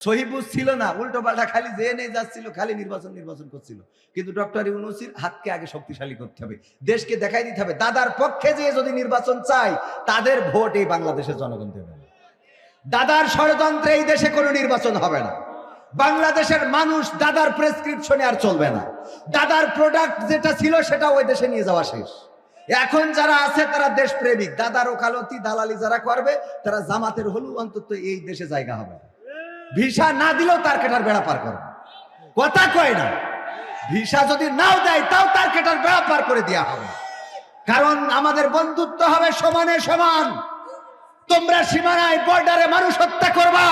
সহিবুজ ছিল না, উল্টো পাল্টা খালি যে নেই যাচ্ছিল, খালি নির্বাচন নির্বাচন করছিল। কিন্তু ডক্টর ইউনুসির হাতকে আগে শক্তিশালী করতে হবে। দেশকে দেখাই দিতে হবে, দাদার পক্ষে যে যদি নির্বাচন চাই তাদের ভোট এই বাংলাদেশের জনগণ দেবে দাদার ষড়যন্ত্রে এই দেশে কোনো নির্বাচন হবে না। বাংলাদেশের মানুষ দাদার প্রেসক্রিপশনে আর চলবে না। দাদার প্রোডাক্ট যেটা ছিল, সেটা ওই দেশে নিয়ে যাওয়া শেষ। এখন যারা আছে, তারা দেশপ্রেমিক। দাদার ওকালতি, দালালি যারা করবে, তারা জামাতের হলেও অন্তত এই দেশে জায়গা হবে না। ভিসা না দিলেও তার কেটার বেড়া পার করবে কথা কয় না। ভিসা যদি নাও দেয়, তাও তার কেটার বেড়া পার করে দেওয়া হবে। কারণ আমাদের বন্ধুত্ব হবে সমানে সমান। তোমরা সীমানায়, বর্ডারে মানুষ হত্যা করবা,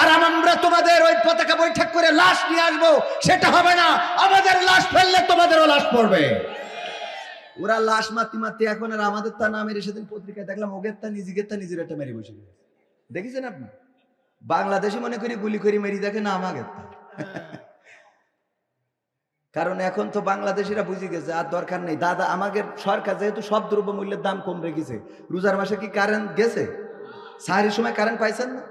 আর আমরা তোমাদের ওই পতাকা বৈঠক করে লাশ নিয়ে আসব, সেটা হবে না। আমাদের লাশ ফেললে তোমাদেরও লাশ পড়বে। ওরা লাশ মাতি মাতি এখন আর আমাদের তা নামের সেদিন পত্রিকায় দেখলাম ওগের তা নিজের তা নিজের একটা মেরে বসে। দেখেছেন আপনি? বাংলাদেশে মনে করি গুলি করি মেরি দেখে না আমাকে কারণ এখন তো বাংলাদেশিরা বুঝে গেছে, আর দরকার নেই। দাদা, আমাকে সরকার যেহেতু সব দ্রব্যমূল্যের দাম কম রেখেছে, রোজার মাসে কি কারেন্ট গেছে? সাহারির সময় কারেন্ট পাইছেন না?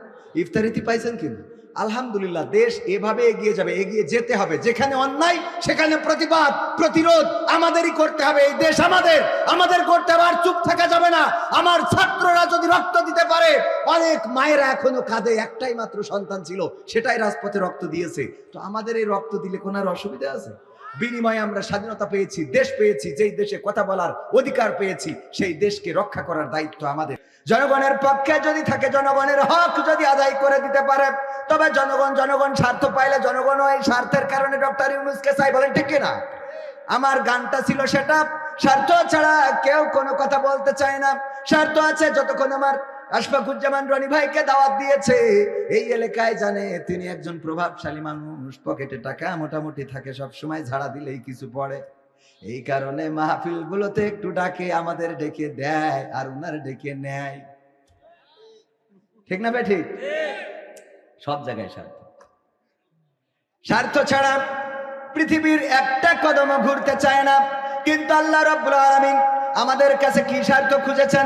ইফতারিতে পাইছেন কিন্তু আলহামদুলিল্লাহ, দেশ এভাবে এগিয়ে যাবে, এগিয়ে যেতে হবে। যেখানে অন্যায়, সেখানে প্রতিবাদ, প্রতিরোধ আমাদেরই করতে হবে। এই দেশ আমাদের আমাদের করতে হবে। আর চুপ থাকা যাবে না। আমার ছাত্ররা যদি রক্ত দিতে পারে, অনেক মায়েরা এখনও কাঁদে। একটাই মাত্র সন্তান ছিল, সেটাই রাজপথে রক্ত দিয়েছে। তো আমাদের এই রক্ত দিলে কোনো অসুবিধা আছে? বিনিময়ে আমরা স্বাধীনতা পেয়েছি, দেশ পেয়েছি, যেই দেশে কথা বলার অধিকার পেয়েছি, সেই দেশকে রক্ষা করার দায়িত্ব আমাদের। জনগণের পক্ষে যদি থাকে, জনগণের হক যদি আদায় করে দিতে পারে তবে জনগণ জনগণ স্বার্থ পাইলে জনগণ এই স্বার্থের কারণে ডক্টর ইউনুসকে চাই বলেন, ঠিক কিনা? আমার গানটা ছিল সেটা, স্বার্থ ছাড়া কেউ কোনো কথা বলতে চায় না। স্বার্থ আছে যতক্ষণ আমার আশফাকুজ্জামান রনি ভাইকে দাওয়াত দিয়েছে। এই এলাকায় জানে তিনি একজন প্রভাবশালী মানুষ, পকেটে টাকা মোটামুটি থাকে সব সময় ঝাড়া দিলেই কিছু পড়ে। এই কারণে মাহফিল গুলোতে একটু ডাকে, আমাদের ডেকে দেয় আর উনার ডেকে নেয়। ঠিক না বে ঠিক? সব জায়গায় স্বার্থ স্বার্থ ছাড়া পৃথিবীর একটা কদমও ঘুরতে চায় না। কিন্তু আল্লাহ রব্বুল আলামিন আমাদের কাছে কি স্বার্থ খুঁজেছেন?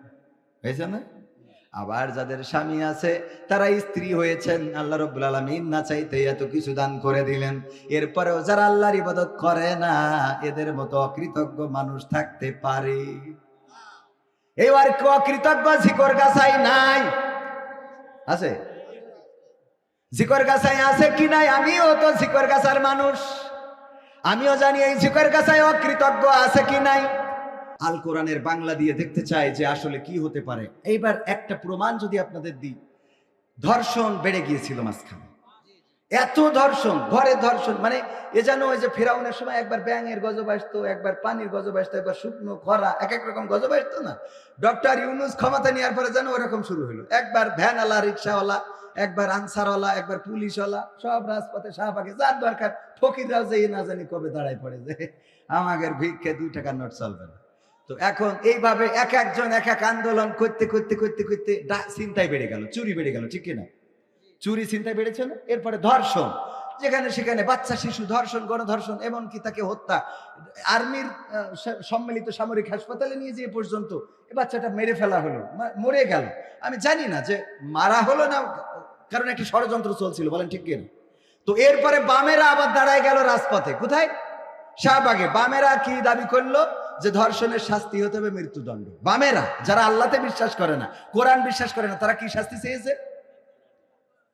হয়েছে না? আবার যাদের স্বামী আছে, তারা স্ত্রী হয়েছেন। আল্লাহ রব্বুল আলমিন না চাইতে এত কিছু দান করে দিলেন। এরপরেও যারা আল্লাহর ইবাদত করে না, এদের মতো অকৃতজ্ঞ মানুষ থাকতে পারে। এবার অকৃতজ্ঞ ঝিকর গাছাই নাই? আছে? ঝিকর গাছাই আছে কি নাই? আমিও তো ঝিকর গাছার মানুষ। আমিও জানি এই ঝিকর গাছায় অকৃতজ্ঞ আছে কি নাই। আল কোরআনের বাংলা দিয়ে দেখতে চায় যে আসলে কি হতে পারে। এইবার একটা প্রমাণ যদি আপনাদের দিই, ধর্ষণ বেড়ে গিয়েছিল মাঝখানে। এত ধর্ষণ ঘরে ধর্ষণ মানে এ যেন ওই যে ফেরাউনের সময় একবার ব্যাঙের গজব আসতো, একবার পানির গজব আসতো, একবার শুকনো, খরা, এক এক রকম গজব আসতো না? ডক্টর ইউনুস ক্ষমতা নেওয়ার পরে যেন ওরকম শুরু হলো একবার ভ্যানওয়ালা, রিক্সাওয়ালা, একবার আনসারওয়ালা, একবার পুলিশওয়ালা, সব রাজপথে শাহবাগে, যার দরকার ফকিররাও যে না জানি কবে দাঁড়ায় পড়ে যে আমাদের ভিক্ষে দুই টাকার নোট চলবে না তো এখন এইভাবে এক একজন এক এক আন্দোলন করতে করতে করতে করতে চিন্তায় বেড়ে গেল, চুরি বেড়ে গেল, ঠিক কিনা? চুরি চিন্তায় বেড়েছে না? এরপরে ধর্ষণ, যেখানে সেখানে বাচ্চা, শিশু ধর্ষণ, গণধর্ষণ, এমনকি তাকে হত্যা, আর্মির সম্মিলিত সামরিক হাসপাতালে নিয়ে যেয়ে পর্যন্ত এ বাচ্চাটা মেরে ফেলা হলো মরে গেল। আমি জানি না যে মারা হলো না, কারণ একটি ষড়যন্ত্র চলছিল, বলেন ঠিক কিনা? তো এরপরে বামেরা আবার দাঁড়ায় গেল রাজপথে, কোথায়? শাহবাগে। বামেরা কি দাবি করল? যে ধর্ষণের শাস্তি হতে হবে মৃত্যুদণ্ড। বামেরা, যারা আল্লাহতে বিশ্বাস করে না, কোরআন বিশ্বাস করে না, তারা কি শাস্তি চেয়েছে?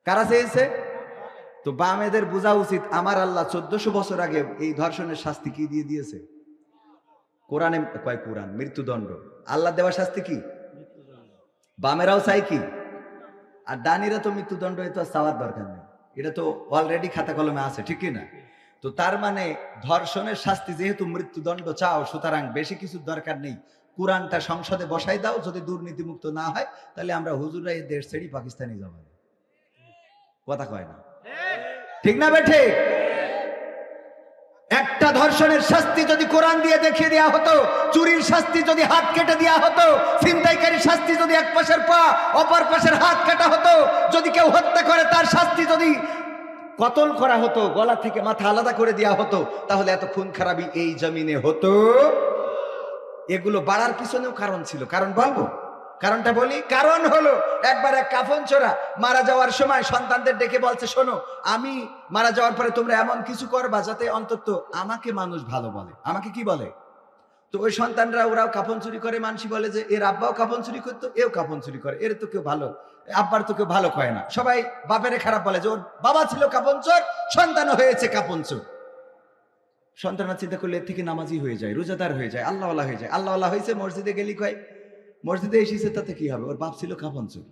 কারা চেয়েছে? তো বামেদের বোঝা উচিত, আমার আল্লাহ চোদ্দশো বছর আগে এই ধর্ষণের শাস্তি কি দিয়ে দিয়েছে? কোরআনে, কয় কোরআন? মৃত্যুদণ্ড। আল্লাহ দেওয়া শাস্তি কি? বামেরাও চাই কি? আর ডানিরা তো মৃত্যুদণ্ড, এ চাওয়ার দরকার নেই। এটা তো অলরেডি খাতা কলমে আছে, ঠিক না? তো তার মানে ধর্ষণের শাস্তি যেহেতু মৃত্যুদণ্ড চাও, সুতরাং বেশি কিছু দরকার নেই। কোরআনটা সংসদে বসাই দাও, যদি দুর্নীতিমুক্ত না হয়, তাহলে আমরা হুজুরা এই দেশ ছেড়ে পাকিস্তানে যাব। কথা কয় না? ঠিক না বেঠে একটা ধর্ষণের শাস্তি যদি কোরআন দিয়ে দেখিয়ে দেওয়া হতো, চুরির শাস্তি যদি হাত কেটে দেওয়া হতো ছিনতাইকারী শাস্তি যদি এক পাশের পা, অপর পাশের হাত কাটা হতো, যদি কেউ হত্যা করে, তার শাস্তি যদি কতল করা হতো, গলা থেকে মাথা আলাদা করে দেওয়া হতো, তাহলে এত খুন খারাপি এই জমিনে হতো? এগুলো বাড়ার পিছনেও কারণ ছিল। কারণ বলব? কারণটা বলি, কারণ হলো, একবার এক কাফন চোরা মারা যাওয়ার সময় সন্তানদের ডেকে বলছে, শোনো, আমি মারা যাওয়ার পরে তোমরা এমন কিছু করবা যাতে অন্তত আমাকে মানুষ ভালো বলে। আমাকে কি বলে? তো ওই সন্তানরা ওরাও কাফন চুরি করে, মানসি বলে যে, এর আব্বাও কাফন চুরি করতো, এও কাফন চুরি করে, এর তো কেউ ভালো আব্বার তো কেউ ভালো কয় না। সবাই বাপেরে খারাপ বলে যে, ওর বাবা ছিল কাপন চোর, সন্তানও হয়েছে কাপন চোর। সন্তানরা চিন্তা করলে থেকে নামাজি হয়ে যায়, রোজাদার হয়ে যায় আল্লাহ হয়ে যায়। আল্লাহ হয়েছে, মসজিদে গেলি কয়, মসজিদে এসেছে, তাতে কি হবে? ওর বাপ ছিল কাপন চোর।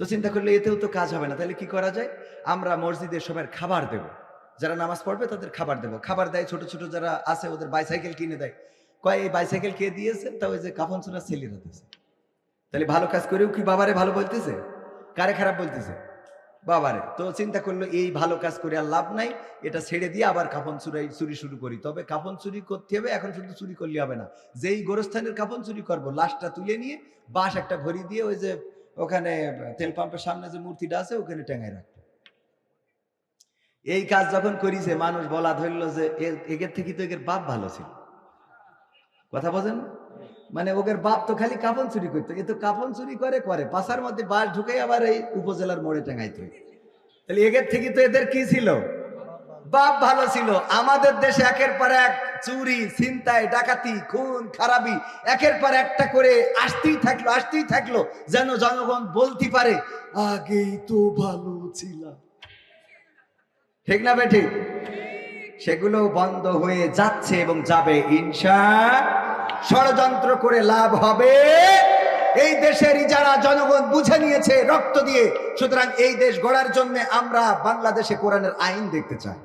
তো চিন্তা করলে এতেও তো কাজ হবে না। তাহলে কি করা যায়? আমরা মসজিদে সবার খাবার দেব। যারা নামাজ পড়বে, তাদের খাবার দেব। খাবার দেয় ছোট ছোট যারা আছে, ওদের বাইসাইকেল কিনে দেয়। কয়, এই বাইসাইকেল কে দিয়েছে? তা ওই যে কাফন চোরা ছেলেরা দিয়েছে তাহলে ভালো কাজ করেও কি বাবারে ভালো বলতেছে? কারে খারাপ বলতেছে? বাবারে। তো চিন্তা করল, এই ভালো কাজ করে আর লাভ নাই, এটা ছেড়ে দিয়ে আবার কাফন চুরাই চুরি শুরু করি। তবে কাফন চুরি করতে হবে, এখন শুধু চুরি করলে হবে না। যেই গোরস্থানের কাফন চুরি করব, লাশটা তুলে নিয়ে বাঁশ একটা ঘড়ি দিয়ে ওই যে ওখানে তেল পাম্পের সামনে যে মূর্তিটা আছে, ওখানে টেঙায় রাখতো এই কাজ যখন করিছে, মানুষ বলা ধরলো যে এগের থেকে তো এগের বাপ ভালো ছিল। কথা বোঝেন মানে ওদের বাপ তো খালি কাপন চুরি করতো। এ তো কাপন চুরি করে করে। পাশার মধ্যে বাস ঢুকে আবার এই উপজেলার মোড়ে টাঙাইতো তাহলে এগের থেকে তো এদের কি ছিল? বাপ ভালো ছিল। আমাদের দেশে একের পর এক চুরি, ছিনতাই, ডাকাতি, খুন, খারাপি, একের পর একটা করে আসতেই থাকল আসতেই থাকল যেন জনগণ বলতে পারে, আগেই তো ভালো ছিলাম। ঠিক না বেঠি? সেগুলো বন্ধ হয়ে যাচ্ছে এবং যাবে ইনশা ষড়যন্ত্র করে লাভ হবে। এই দেশের যারা জনগণ বুঝে নিয়েছে রক্ত দিয়ে, সুতরাং এই দেশ গড়ার জন্য আমরা বাংলাদেশে কোরআনের আইন দেখতে চাই।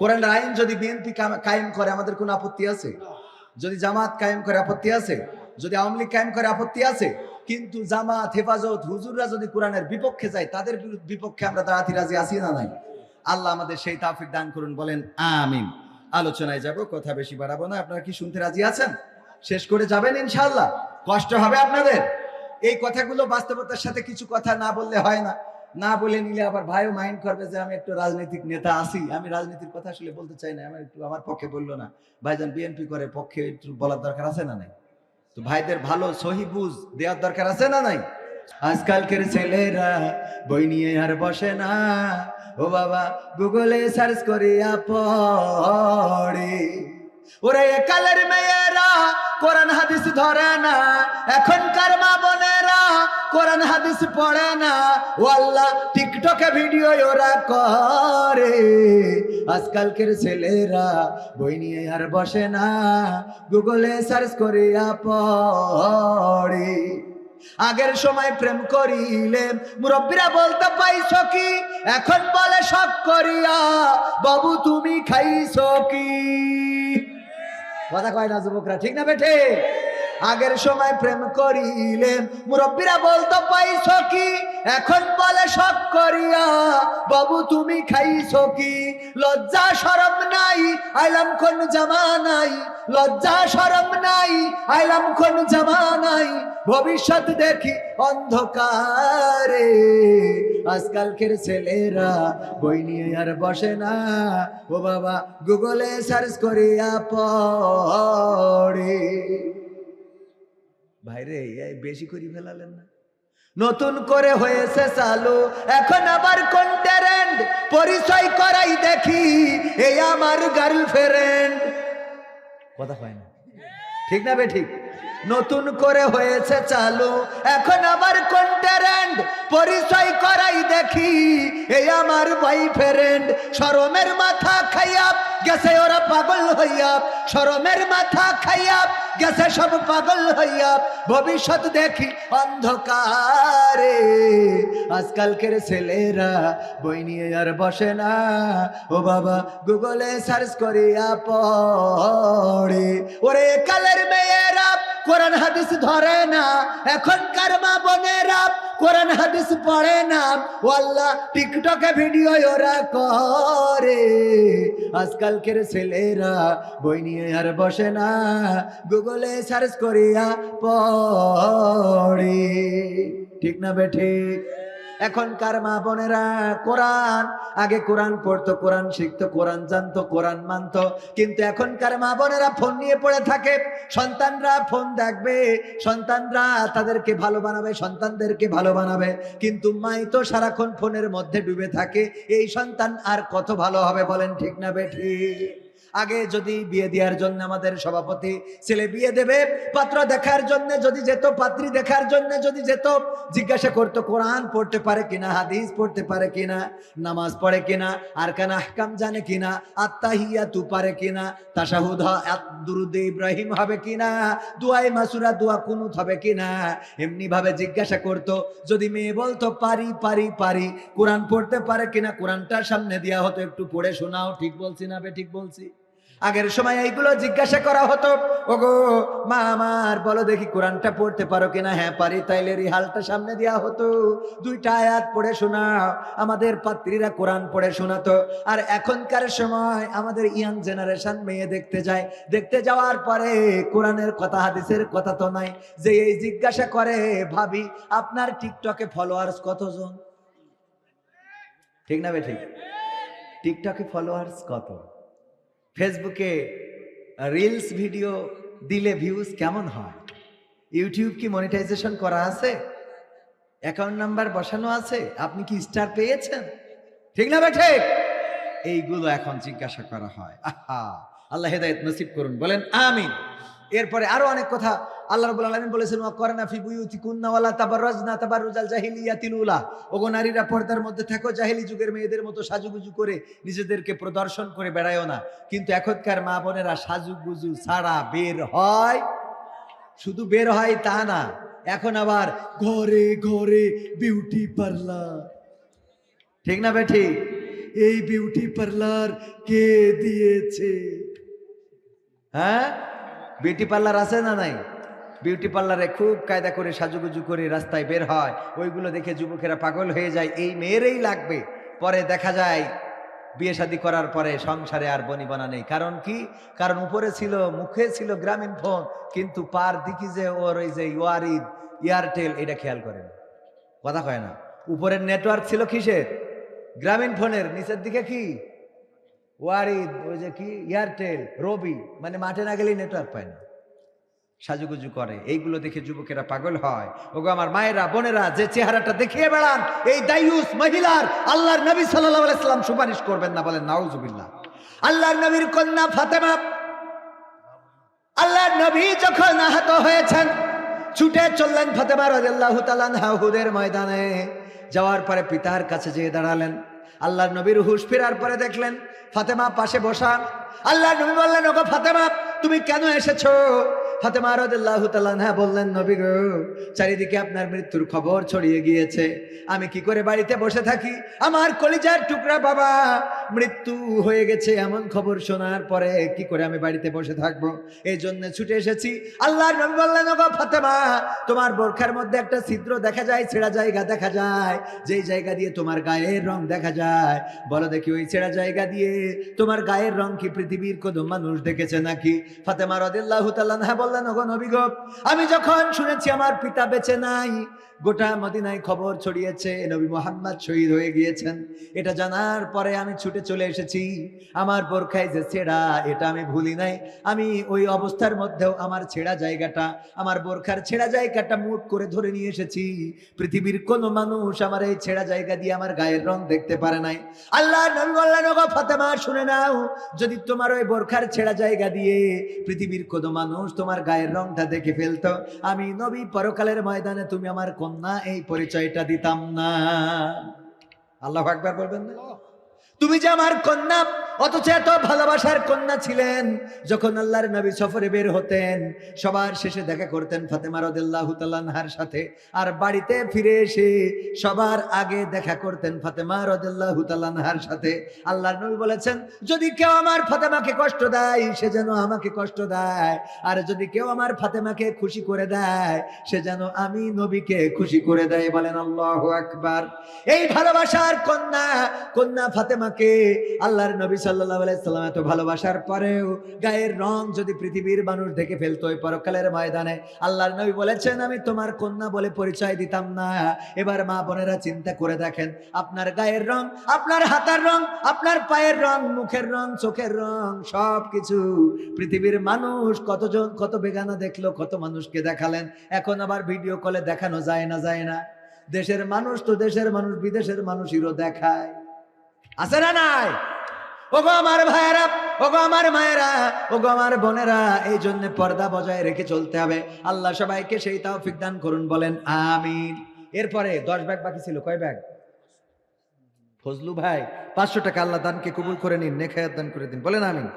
কোরআনের আইন যদি বিএনপি কায়েম করে, আমাদের কোনো আপত্তি আছে? যদি জামাত কায়েম করে আপত্তি আছে? যদি আওয়ামী লীগ কায়েম করে আপত্তি আছে? কিন্তু জামাত, হেফাজত, হুজুররা যদি কোরআনের বিপক্ষে যায়, তাদের বিপক্ষে আমরা দাঁড়াতে রাজি আছি না নাই? আল্লাহ আমাদের সেই তাফিক দান করুন, বলেন, আমিন। আলোচনায় যাব, কথা বেশি বাড়াবো না। আপনারা কি শুনতে রাজি আছেন? শেষ করে যাবেন ইনশাল্লাহ কষ্ট হবে আপনাদের। এই কথাগুলো বাস্তবতার সাথে কিছু কথা না বললে হয় না। না বলে নিলে আবার ভাইও মাইন্ড করবে যে আমি একটু রাজনৈতিক নেতা আছি। আমি রাজনীতির কথা আসলে বলতে চাই না। আমার একটু আমার পক্ষে বলল না। ভাইজান বিএনপি করে পক্ষে একটু বলার দরকার আছে না নাই? তো ভাইদের ভালো সহি বুঝ দেওয়ার দরকার আছে না নাই? আজকালকের ছেলেরা বই নিয়ে আর বসে না। ও বাবা, গুগলে সার্চ করিয়া পড়ে। ওরে কালের মেয়েরা কোরআন হাদিস ধরে না, এখনকার মা বোনেরা কোরআন হাদিস পড়ে না। ও আল্লাহ, টিকটকে ভিডিও ওরা করে। আজকালকের ছেলেরা বই নিয়ে আর বসে না, গুগলে সার্চ করিয়া পড়ে। আগের সময় প্রেম করিলে মুরব্বীরা বলতে পাইছ কি? এখন বলে সব করিয়া, বাবু, তুমি খাইছ কি? কথা কয় না যুবকরা, ঠিক না বেঠে? আগের সময় প্রেম করিলে মুরব্বীরা বলতো, পাইছ কি? এখন বলে সব করিয়া, বাবু তুমি খাইছ কি? লজ্জা সরম নাই, আইলাম কোন জামানাই লজ্জা সরম নাই, আইলাম কোন জামা নাই, ভবিষ্যৎ দেখি অন্ধকারে। আজকালকের ছেলেরা বই নিয়ে আর বসে না। ও বাবা, গুগলে সার্চ করিয়া পড়ে। ভাইরে বেশি করি ফেলালেন না। নতুন করে হয়েছে চালু। এখন আবার কোন ট্যারেন্ট পরিচয় করাই দেখি। এই আমার গার্লফ্রেন্ড কথা হয় না। ঠিক না বে ঠিক? নতুন করে হয়েছে চালু, এখন আবার কোন ট্যারেন্ট পরিচয় করাই দেখি, এই আমার বয়ফ্রেন্ড শরমের মাথা খাইয়া গেছে, ওরা পাগল হইয়া। শরমের মাথা খাইয়া গেছে, সব পাগল হইয়া। ভবিষ্যৎ দেখি অন্ধকারে। আজকালকের ছেলেরা বই নিয়ে আর বসে না। ও বাবা, গুগলে সার্চ করিয়া পড়ে। ওরে কালের মেয়েরা, কোরআন হাদিস ধরে না। এখনকার মা বোনেরা কোরআন হাদিস পড়ে না। আল্লাহ টিকটকে ভিডিও ওরা করে। আজকালকের ছেলেরা বই নিয়ে আর বসে না। গুগলে সার্চ করিয়া পড়ে। ঠিক না বে ঠিক? এখনকার মা বোনেরা কোরআন, আগে কোরআন পড়তো, কোরআন শিখতো, কোরআন জানতো, কোরআন মানতো, কিন্তু এখনকার মা বোনেরা ফোন নিয়ে পড়ে থাকে। সন্তানরা ফোন দেখবে, সন্তানরা তাদেরকে ভালো বানাবে, সন্তানদেরকে ভালো বানাবে, কিন্তু মাই তো সারাক্ষণ ফোনের মধ্যে ডুবে থাকে। এই সন্তান আর কত ভালো হবে বলেন ঠিক না বেঠি আগে যদি বিয়ে দেওয়ার জন্য আমাদের সভাপতি ছেলে বিয়ে দেবে, পাত্র দেখার জন্য যদি যেত, পাত্রী দেখার জন্য যদি যেত, জিজ্ঞাসা করতো, কোরআন পড়তে পারে কিনা? হাদিস পড়তে পারে কিনা? নামাজ পড়ে কিনা? আর কানা হাকাম জানে কিনা? আত্মাহিয়া তু পারে কিনা? তাসাহুদ দুরুদ ইব্রাহিম হবে কিনা? দুয়াই মাসুরা দুয়া কুনুত হবে কিনা? এমনি ভাবে জিজ্ঞাসা করতো, যদি মেয়ে বলতো, পারি পারি পারি। কোরআন পড়তে পারে কিনা? কোরআনটা সামনে দেওয়া হতো, একটু পড়ে শোনাও, ঠিক বলছি না বে, ঠিক বলছি? আগের সময় এইগুলো জিজ্ঞাসা করা হতো। ওগো, মা আমার, বলো দেখি কোরআনটা পড়তে পারো কিনা? হ্যাঁ পারি। তাইলে রিহালটা সামনে দেওয়া হতো। দুইটা আয়াত পড়ে শোনাও আমাদের পাত্রীরা কোরআন পড়ে শোনাতো। আর এখনকার সময় আমাদের ইয়াং জেনারেশন মেয়ে দেখতে যায়। দেখতে যাওয়ার পরে কোরআনের কথা, হাদিসের কথা তো নাই। যে এই জিজ্ঞাসা করে, ভাবি, আপনার টিকটকে ফলোয়ার্স কতজন? ঠিক না বে ঠিক টিকটকে ফলোয়ার্স কত? ফেসবুকে রিলস ভিডিও দিলে ভিউজ কেমন হয়? ইউটিউব কি মনিটাইজেশন করা আছে? অ্যাকাউন্ট নাম্বার বসানো আছে? আপনি কি স্টার পেয়েছেন? ঠিক না বেঠে এইগুলো এখন জিজ্ঞাসা করা হয়। আহা, আল্লাহ হেদায়ত নসিব করুন, বলেন আমিন। এরপরে আরও অনেক কথা আল্লাহ রাব্বুল আলামিন বলেছেন করনা ফি বুয়ুতিকুন্না ওয়ালা তাবাররাজনা তাবাররুজাল জাহিলিয়াতিল উলা। ওগো নারীরা পর্দার মধ্যে থাকো, জাহিলি যুগের মেয়েদের মতো সাজুগুজু করে নিজেদেরকে প্রদর্শন করে বেড়ায়ও না। কিন্তু এখনকার মা বোনেরা সাজুগুজু ছাড়া বের হয়, শুধু বের হয় তা না, এখন আবার ঘরে ঘরে বিউটি পার্লার। ঠিক না বেঠি? এই বিউটি পার্লার কে দিয়েছে? হ্যাঁ? বিউটি পার্লার আছে না নাই? বিউটি পার্লারে খুব কায়দা করে সাজুগুজু করে রাস্তায় বের হয়, ওইগুলো দেখে যুবকেরা পাগল হয়ে যায়, এই মেয়েরই লাগবে। পরে দেখা যায়, বিয়ে শাদী করার পরে সংসারে আর বনিবনা নেই। কারণ কি? কারণ উপরে ছিল, মুখে ছিল গ্রামীণ ফোন, কিন্তু পার দিকে যে ওর ওই যে ওয়ারিদ, এয়ারটেল, এটা খেয়াল করেন। কথা কয় না। উপরের নেটওয়ার্ক ছিল কিসের? গ্রামীণ ফোনের, নিচের দিকে কি? ওয়ারিদ, ওই যে কি? এয়ারটেল, রবি মানে মাঠে না গেলেই নেটওয়ার্ক পায় না। সাজুগুজু করে। এইগুলো দেখে যুবকেরা পাগল হয়। ওগো আমার মায়েরা, বোনেরা, যে চেহারাটা দেখিয়ে বেড়ান, এই দায়ুস মহিলার, আল্লাহর নবী সাল্লাল্লাহু আলাইহি সাল্লাম সুপারিশ করবেন না বলেন, নাউজুবিল্লাহ। আল্লাহর নবীর কন্যা ফাতেমা, আল্লাহর নবী যখন আহত হয়েছেন, ছুটে চললেন ফাতেমা রাদিয়াল্লাহু তাআলা আনহা হুদের ময়দানে। যাওয়ার পরে পিতার কাছে যেয়ে দাঁড়ালেন। আল্লাহর নবীর হুশ ফেরার পরে দেখলেন, ফাতেমা পাশে বসা। আল্লাহ নবী বললেন, ওগো ফাতেমা, তুমি কেন এসেছ? ফাতেমা রাদিয়াল্লাহু তাআলা আনহা বললেন, নবী চারিদিকে আপনার মৃত্যুর খবর ছড়িয়ে গিয়েছে। আমি কি করে বাড়িতে বসে থাকি? আমার কলিজার টুকরা বাবা মৃত্যু হয়ে গেছে এমন খবর শোনার পরে কি করে আমি বাড়িতে বসে থাকব? এই জন্য ছুটে এসেছি। আল্লাহর নবী বললেন, ওগো ফাতেমা, তোমার বোরখার মধ্যে একটা ছিদ্র দেখা যায়, ছেঁড়া জায়গা দেখা যায়। যেই জায়গা দিয়ে তোমার গায়ের রং দেখা যায়। বলো দেখি ওই ছেঁড়া জায়গা দিয়ে তোমার গায়ের রং কি পৃথিবীর কোনো মানুষ দেখেছে নাকি? ফাতেমা রাদিয়াল্লাহু তাআলা আনহা বললেন, ওগো নবী গো, আমি যখন শুনেছি আমার পিতা বেঁচে নাই, গোটা মদিনায় খবর ছড়িয়েছে, নবী মোহাম্মদ শহীদ হয়ে গিয়েছেন। এটা জানার পরে আমি ছুটে চলে এসেছি। আমার বোরখায় যে ছেঁড়া, এটা আমি ভুলি নাই। আমি ওই অবস্থার মধ্যেও আমার ছেঁড়া জায়গাটা, আমার বোরখার ছেঁড়া জায়গাটা মুট করে ধরে নিয়ে এসেছি। পৃথিবীর কোনো মানুষ আমার এই ছেঁড়া জায়গা দিয়ে আমার গায়ের রং দেখতে পারে নাই। আল্লাহ ফাতেমা, শুনে নাও, যদি তোমার ওই বোরখার ছেঁড়া জায়গা দিয়ে পৃথিবীর কোনো মানুষ তোমার গায়ের রংটা দেখে ফেলতো, আমি নবী পরকালের ময়দানে তুমি আমার কন্যা, এই পরিচয়টা দিতাম না। আল্লাহ আকবার বলবেন না? তুমি যে আমার কন্যা অথচ এত ভালোবাসার কন্যা ছিলেন, যখন আল্লাহর নবী সফরে বের হতেন, সবার শেষে দেখা করতেন ফাতেমা রদিল্লাহু তাআলার সাথে। আর বাড়িতে ফিরে এসে সবার আগে দেখা করতেন ফাতেমা রদিল্লাহু তাআলার সাথে। আল্লাহর নবী বলেছেন, যদি কেউ আমার ফাতেমাকে কষ্ট দেয়, সে যেন আমাকে কষ্ট দেয়। আর যদি কেউ আমার ফাতেমাকে খুশি করে দেয়, সে যেন আমি নবীকে খুশি করে দেয়। বলেন আল্লাহু আকবার। এই ভালোবাসার কন্যা কন্যা ফাতেমাকে আল্লাহর নবী সাল্লাম এত ভালোবাসার পরেও গায়ের রং যদি পৃথিবীর মানুষ দেখে ফেলতো ওই পরকালের ময়দানে, আল্লাহর নবী বলেছেন, আমি তোমার কন্যা বলে পরিচয় দিতাম না। এবার মা বোনেরা চিন্তা করে দেখেন, আপনার গায়ের রং, আপনার হাতার রং, আপনার পায়ের রং, মুখের রং, চোখের রং সব কিছু পৃথিবীর মানুষ কতজন, কত বেগানা দেখল, কত মানুষকে দেখালেন। এখন আবার ভিডিও কলে দেখানো যায় না যায় না। দেশের মানুষ তো দেশের মানুষ, বিদেশের মানুষেরও দেখায়। আছে না নাই? ওগো আমার ভাইয়েরা ওগো আমার মায়েরা ওগো আমার বোনেরা এই জন্য পর্দা বজায় রেখে চলতে হবে। আল্লাহ সবাইকে সেই তাও দান করুন বলেন আমিন। এরপরে দশ ব্যাগ বাকি ছিল কয় ব্যাগ? ফজলু ভাই পাঁচশো টাকা আল্লাহ দানকে কবুল করে নিন নেখায়াত দান করে দিন বলেন আমিন।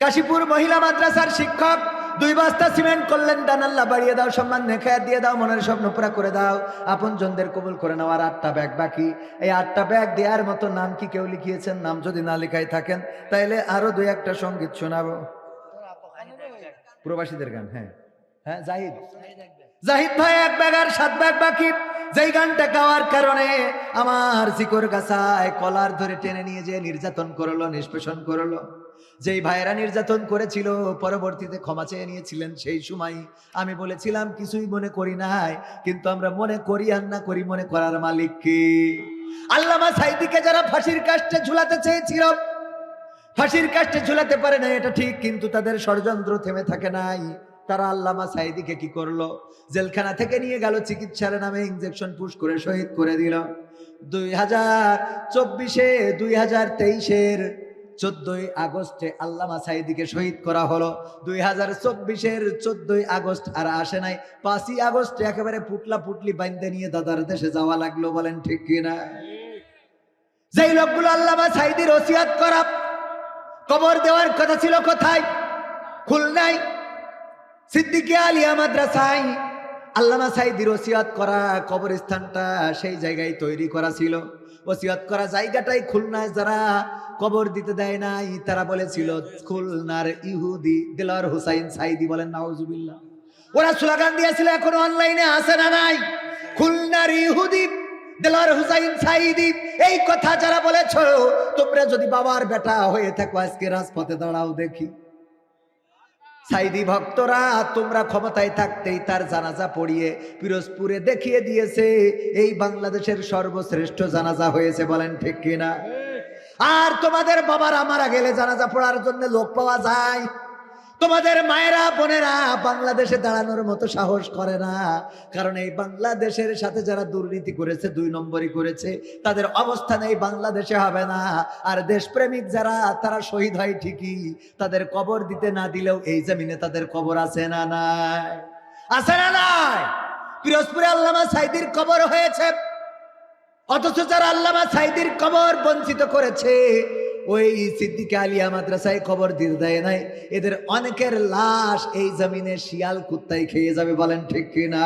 কাশীপুর মহিলা মাদ্রাসার শিক্ষক দুই বাস্তা সিমেন্ট করলেন দান আল্লাহ বাড়িয়ে দাও, সম্মান নেখায়াত দিয়ে দাও, মনের স্বপ্ন পুরা করে দাও। আপন জনদের কবুল করে নাও, আর আটটা ব্যাগ বাকি। এই আটটা ব্যাগ দেওয়ার মতো নাম কি কেউ লিখিয়েছেন? নাম যদি না লেখাই থাকেন, তাইলে আরও দুই একটা সংগীত শোনাবো। প্রবাসীদের গান হ্যাঁ। হ্যাঁ জাহিদ। জাহিদ ভাই, এক ব্যাগ আর সাত ব্যাগ বাকি। যেই গানটা গাওয়ার কারণে আমার শিকর গাছায় কলার ধরে টেনে নিয়ে যে নির্যাতন করল, নিষ্পেষণ করল। যেই ভাইয়েরা নির্যাতন করেছিল, পরবর্তীতে ক্ষমা চেয়ে নিয়েছিলেন সেই সময়। আমি বলেছিলাম, কিছুই মনে করি নাই, কিন্তু আমরা মনে করি আর না করি মনে করার মালিক কি? আল্লামা সাইদিকে যারা ফাঁসির কাষ্টে ঝুলাতে চেয়েছিল, ফাঁসির কাষ্টে ঝুলাতে পারে না এটা ঠিক, কিন্তু তাদের ষড়যন্ত্র থেমে থাকে নাই। তারা আল্লামা সাইদিকে কি করল? জেলখানা থেকে নিয়ে গেল, চিকিৎসার নামে ইনজেকশন পুশ করে শহীদ করে দিল। দুই হাজার চব্বিশে, দুই হাজার তেইশের চোদ্দই আগস্টে আল্লামা সাইদিকে শহীদ করা হলো। দুই হাজার চব্বিশের চোদ্দই আগস্ট আর আসে নাই। পাঁচই আগস্টে একেবারে পুটলা পুটলি বাইন্দে নিয়ে দাদার দেশে যাওয়া লাগল, বলেন ঠিক কিনা যেই লোকগুলো আল্লামা সাইদির ওসিয়াত করা, কবর দেওয়ার কথা ছিল কোথায়? খুলনায়। সিদ্দিকে আলিয়া মাদ্রাসায় আল্লামা সাইদির ওসিয়াত করা কবরস্থানটা সেই জায়গায় তৈরি করা ছিল। ওসিয়াত করা জায়গাটাই খুলনায় যারা কবর দিতে দেয় নাই, তারা বলেছিল, খুলনার ইহুদি দিলার হুসাইন সাইদি বলেন, নাউজুবিল্লাহ। ওরা স্লোগান দিয়েছিল, এখন অনলাইনে আসে না নাই? খুলনার ইহুদি দেলার হুসাইন সাইদি, এই কথা যারা বলেছ, তোমরা যদি বাবার বেটা হয়ে থাকো, আজকে রাজপথে দাঁড়াও দেখি। সাইদি ভক্তরা, তোমরা ক্ষমতায় থাকতেই তার জানাজা পড়িয়ে পিরোজপুরে দেখিয়ে দিয়েছে। এই বাংলাদেশের সর্বশ্রেষ্ঠ জানাজা হয়েছে বলেন ঠিক কিনা? আর তোমাদের বাবারা মারা গেলে জানাজা পড়ার জন্য লোক পাওয়া যায়। তোমাদের মায়েরা, বোনেরা বাংলাদেশে দাঁড়ানোর মতো সাহস করে না। কারণ এই বাংলাদেশের সাথে যারা দুর্নীতি করেছে, দুই নম্বরই করেছে, তাদের অবস্থান এই বাংলাদেশে হবে না। আর দেশপ্রেমিক যারা, তারা শহীদ হয় ঠিকই, তাদের কবর দিতে না দিলেও এই জমিনে তাদের কবর আছে না নাই? আছে না নাই? পিরোজপুরে আল্লামা সাইদির কবর হয়েছে। অথচ যারা আল্লামা সাইদির কবর বঞ্চিত করেছে ওই সিদ্দিকে আলিয়া মাদ্রাসায় খবর দিতে দেয় নাই। এদের অনেকের লাশ এই জমিনে শিয়াল কুত্তায় খেয়ে যাবে বলেন ঠিক কিনা?